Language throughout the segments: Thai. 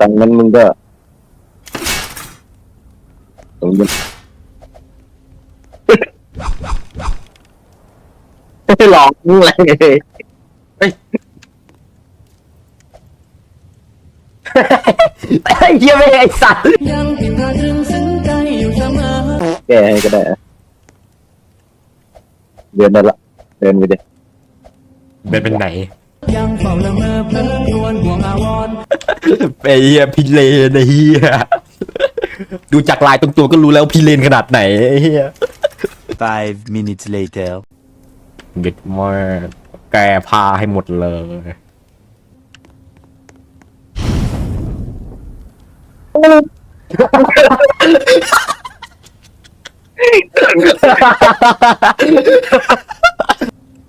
ตังนั้นมึงก็ตรงนี้ไม่หลอกมึงอะไรเลยไอ้เหี้ยไม่ไอ้สัตว์ยังผิดพลาดถึงซึ้งใจอยู่เสมอแก้ให้ก็ได้อะเดินได้ละเดินไปดิเป็นเป็นไหน ยังเฝ้าละเมอเพลินรวนห่วงอาวรณ์ไอ้เหี้ยพิเรนไอ้เหี้ยดูจากลายตรงตัวก็รู้แล้วพิเรนขนาดไหนไอ้เหี้ย Five minutes later. เด็ดมากแกพาให้หมดเลย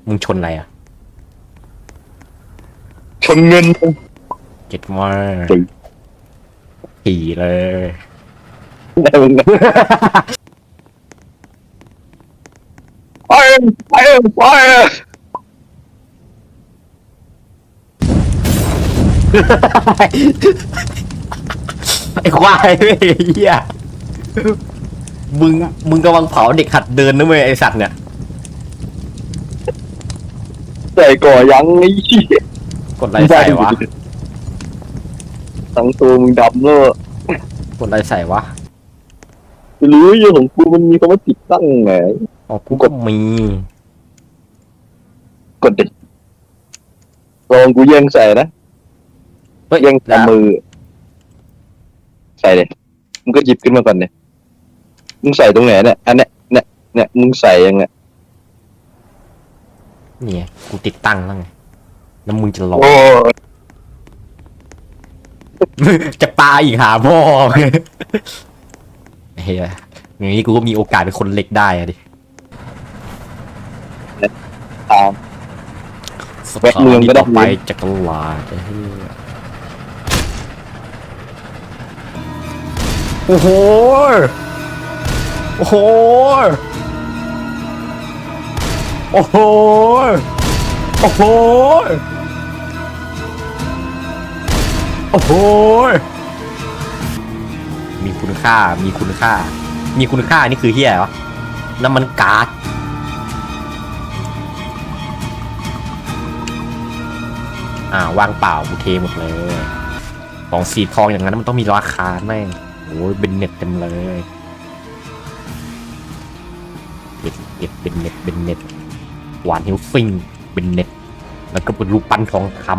มึงชนอะไรอะ ชนเงินเจ็ดมากจริง ขี่เลย ได้มึงนะไปไปไปไอ้ควายเว้ยไอ้เหี้ยมึงมึงกำลังเผาเด็กหัดเดินนะเว้ยไอสัตว์เนี่ย ใส่ก่อยังไอ้เหี้ย กดไลค์ใส่วะทั้งตัวมึงดำเลยกดไลค์ใส่วะรู้อยู่ของกูมันมีคำว่าติดตั้งไงอ๋อกูก็มี กดดิลองกูแย่งใส่นะเฮ้ยแย่งทำมือ ใส่เลยมึงก็หยิบขึ้นมาก่อนเนี่ยมึงใส่ตรงไหนเนี่ยอันเนี้ยเนี่ยเนี่ยมึงใส่ยังไงเนี่ยกูติดตั้งแล้วไง แล้วมึงจะลองโอ้จะปาอีกหาพ่อเฮียอย่างนี้กูก็มีโอกาสเป็นคนเล็กได้อะดิตามสแวะเมืองก็ได้ ต่อไปจากตลาดไอ้เฮียโอ้โห โอ้โห โอ้โห โอ้โหโอ้โหมีคุณค่า มีคุณค่า มีคุณค่านี่คือเฮียวะน้ำมันก๊าซอ่าวางเปล่ากูเทหมดเลย ของสีทองอย่างนั้นมันต้องมีราคาแม่งโอ้ยเป็นเน็ตเต็มเลยเน็ตเน็ตเป็นเน็ตเป็นเน็ตหวานฮิลฟิง เป็นเน็ตแล้วก็เป็นรูปปั้นทองคำ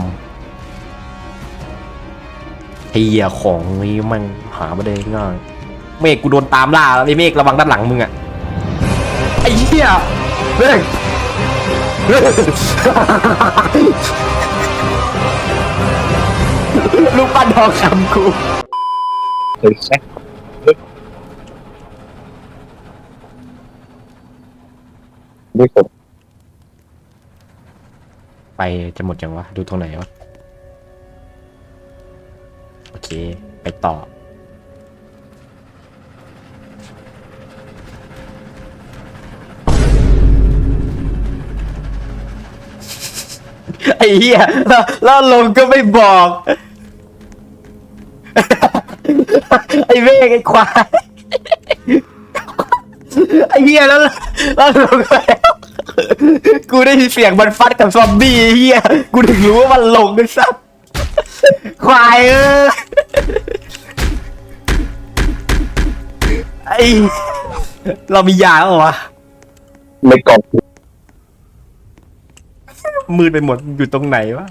เฮียของนี้มันหาไม่ได้ง่ายเมฆกูโดนตามล่าแล้วไอ้เมฆระวังด้านหลังมึงอะไอ้เหี้ยเมฆลูกปั้นทองคำกูเคยแซกไม่กด ไปจะหมดยังวะ ดูตรงไหนวะ โอเค ไปต่อ ไอ้เหี้ยแล้วแล้วลงก็ไม่บอก ไอ้เมฆไอ้ควาย ไอ้เหี้ยแล้วแล้วลงแล้ว กูได้ยินเสียงมันฟัดกับซอมบี้ไอ้เหี้ยกูถึงรู้ว่ามันลงด้วยซ้ำควายเออไอเรามียาเหรอวะไม่กล่องมืดไปหมดอยู่ตรงไหนวะ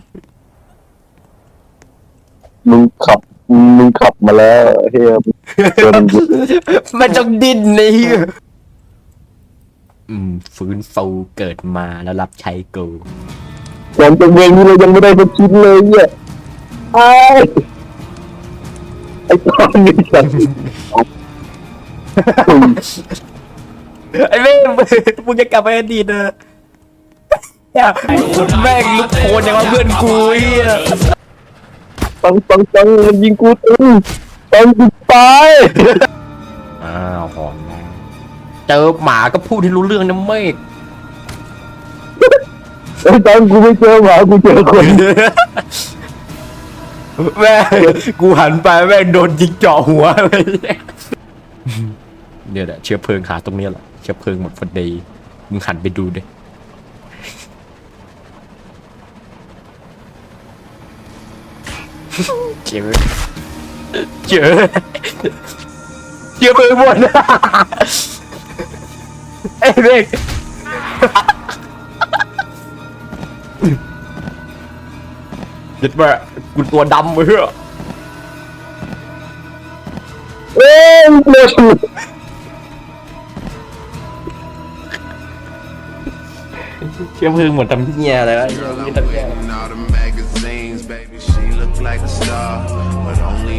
มึงขับมึงขับมาแล้วเฮียเดินกูมันต้องดิ้นนี่อืม ฟื้นฟูเกิดมาแล้วรับใช้กูก่อนจะเมืองนี้เรายังไม่ได้สักชิ้นเลยเนี่ยไอ้ไอ้ตอนนี้ฉันไอ้แม่งมึงจะกลับไปอดีตเนอะแม่งลุกโคนอย่างว่าเพื่อนกูเฮียฟังฟังฟังมันยิงกูตึงตอนกูตายอ้าวหอมแล้ว เจอหมาก็พูดที่รู้เรื่องนะเมฆไอ้ตอนกูไม่เจอหมากูเจอคนแม่งกูหันไปแม่งโดนยิงเจาะหัวเลยเนี่ยแหละเชื้อเพลิงหาตรงเนี้ยแหละเชื้อเพลิงหมดพอดีมึงหันไปดูดิเจอเจอเชื้อเพลิงหมด ไอ้เด็กเด็ดว่ากูตัวดำเฮ้ยเอ้ยเร็วเชื่อพึ่งเหมือนทำเหี้ยอะไรวะ Girl, I'm waiting all the magazines, baby. She look like a star, but only